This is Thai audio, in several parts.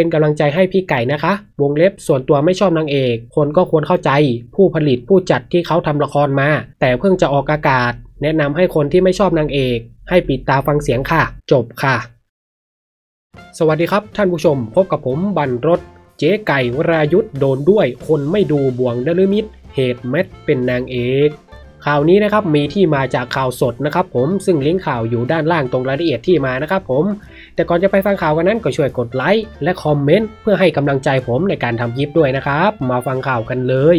เป็นกำลังใจให้พี่ไก่นะคะ วงเล็บส่วนตัวไม่ชอบนางเอก คนก็ควรเข้าใจ ผู้ผลิตผู้จัดที่เขาทำละครมา แต่เพิ่งจะออกอากาศ แนะนำให้คนที่ไม่ชอบนางเอก ให้ปิดตาฟังเสียงค่ะ จบค่ะ สวัสดีครับท่านผู้ชม พบกับผมบันรถ เจ๊ไก่วรายุทธ์โดนด้วย คนไม่ดูบ่วงเดลมิดเหตุแมทเป็นนางเอก ข่าวนี้นะครับมีที่มาจากข่าวสดนะครับผมซึ่งลิงก์ข่าวอยู่ด้านล่างตรงรายละเอียดที่มานะครับผม แต่ก่อนจะไปฟังข่าวกันนั้นก็ช่วยกดไลค์และคอมเมนต์เพื่อให้กำลังใจผมในการทำคลิปด้วยนะครับ มาฟังข่าวกันเลย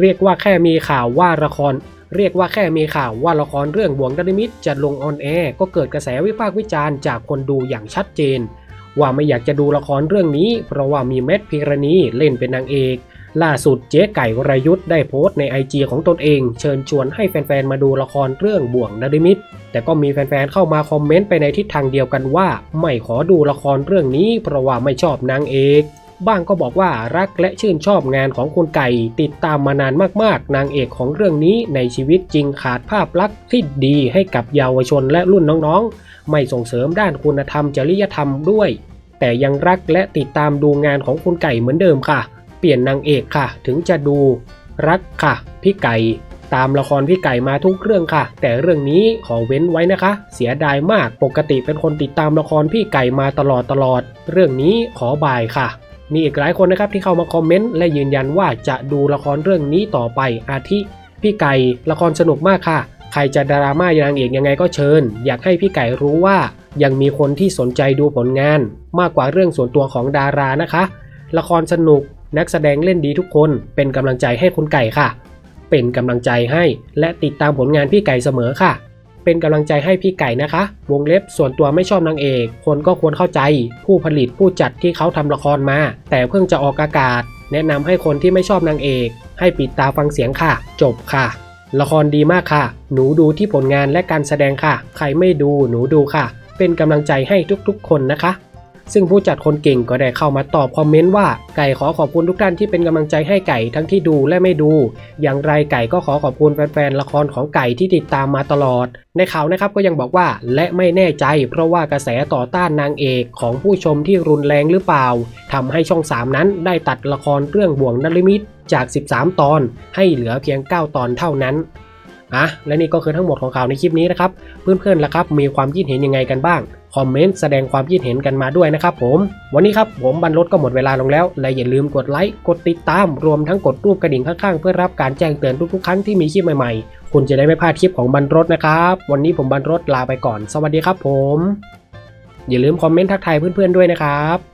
เรียกว่าแค่มีข่าวว่าละคร เรียกว่าแค่มีข่าวว่าละครเรื่องบ่วงดาริมิตจะลงออนแอร์ก็เกิดกระแสวิพากษ์วิจารณ์จากคนดูอย่างชัดเจน ว่าไม่อยากจะดูละครเรื่องนี้ เพราะว่ามีเม็ดพิรณีเล่นเป็นนางเอก ล่าสุดเจ๊ไก่วรยุทธ์ได้โพสต์ในไอจีของตนเอง เชิญชวนให้แฟนๆ มาดูละครเรื่องบ่วงนริมิตแต่ก็มีแฟนๆ เข้ามาคอมเมนต์ไปในทิศทางเดียวกันว่า ไม่ขอดูละครเรื่องนี้เพราะว่าไม่ชอบนางเอกบ้างก็บอกว่ารักและชื่นชอบงานของคุณไก่ ติดตามมานานมากๆ นางเอกของเรื่องนี้ในชีวิตจริงขาดภาพลักษณ์ที่ดีให้กับเยาวชนและรุ่นน้องๆ ไม่ส่งเสริมด้านคุณธรรมจริยธรรมด้วย แต่ยังรักและติดตามดูงานของคุณไก่เหมือนเดิมค่ะ เปลี่ยนนางเอกค่ะ ถึงจะดูรักค่ะ พี่ไก่ ตามละครพี่ไก่มาทุกเรื่องค่ะ แต่เรื่องนี้ขอเว้นไว้นะคะ เสียดายมากปกติเป็นคนติดตามละครพี่ไก่มาตลอดตลอด เรื่องนี้ขอบายค่ะมีอีกหลายคนนะครับที่เข้ามาคอมเมนต์และยืนยันว่าจะดูละครเรื่องนี้ต่อไปอาทิ พี่ไก่ละครสนุกมากค่ะ ใครจะดราม่านางเอกยังไงก็เชิญ อยากให้พี่ไก่รู้ว่า ยังมีคนที่สนใจดูผลงาน มากกว่าเรื่องส่วนตัวของดารานะคะ ละครสนุก นักแสดงเล่นดีทุกคนเป็นกำลังใจให้คุณไก่ค่ะ เป็นกำลังใจให้และติดตามผลงานพี่ไก่เสมอค่ะ เป็นกำลังใจให้พี่ไก่นะคะ วงเล็บส่วนตัวไม่ชอบนางเอก คนก็ควรเข้าใจ ผู้ผลิตผู้จัดที่เขาทำละครมา แต่เพิ่งจะออกอากาศ แนะนำให้คนที่ไม่ชอบนางเอก ให้ปิดตาฟังเสียงค่ะ จบค่ะ ละครดีมากค่ะ หนูดูที่ผลงานและการแสดงค่ะ ใครไม่ดูหนูดูค่ะ เป็นกำลังใจให้ทุกๆ คนนะคะ ซึ่งผู้จัดคนเก่งก็ได้เข้ามาตอบคอมเมนต์ว่าไก่ขอขอบคุณทุกท่านที่เป็นกำลังใจให้ไก่ทั้งที่ดูและไม่ดู อย่างไรไก่ก็ขอขอบคุณแฟนๆละครของไก่ที่ติดตามมาตลอด ในข่าวนะครับก็ยังบอกว่าและไม่แน่ใจ เพราะว่ากระแสต่อต้านนางเอกของผู้ชมที่รุนแรงหรือเปล่าทำให้ช่อง 3 นั้นได้ตัดละครเรื่องบ่วงนลิมิตจาก 13 ตอน ให้เหลือเพียง 9 ตอนเท่านั้นอะและนี่ก็คือทั้งหมดของข่าวในคลิปนี้นะครับ เพื่อนๆล่ะครับ มีความคิดเห็นยังไงกันบ้าง คอมเมนต์แสดงความคิดเห็นกันมาด้วยนะครับผม วันนี้ครับผมบรรลดก็หมดเวลาลงแล้ว และอย่าลืมกดไลค์ กดติดตาม รวมทั้งกดรูปกระดิ่งข้างๆ เพื่อรับการแจ้งเตือนทุกๆ ครั้งที่มีคลิปใหม่ๆ คุณจะได้ไม่พลาดคลิปของบรรลดนะครับ วันนี้ผมบรรลดลาไปก่อน สวัสดีครับผม อย่าลืมคอมเมนต์ทักทายเพื่อนๆด้วยนะครับ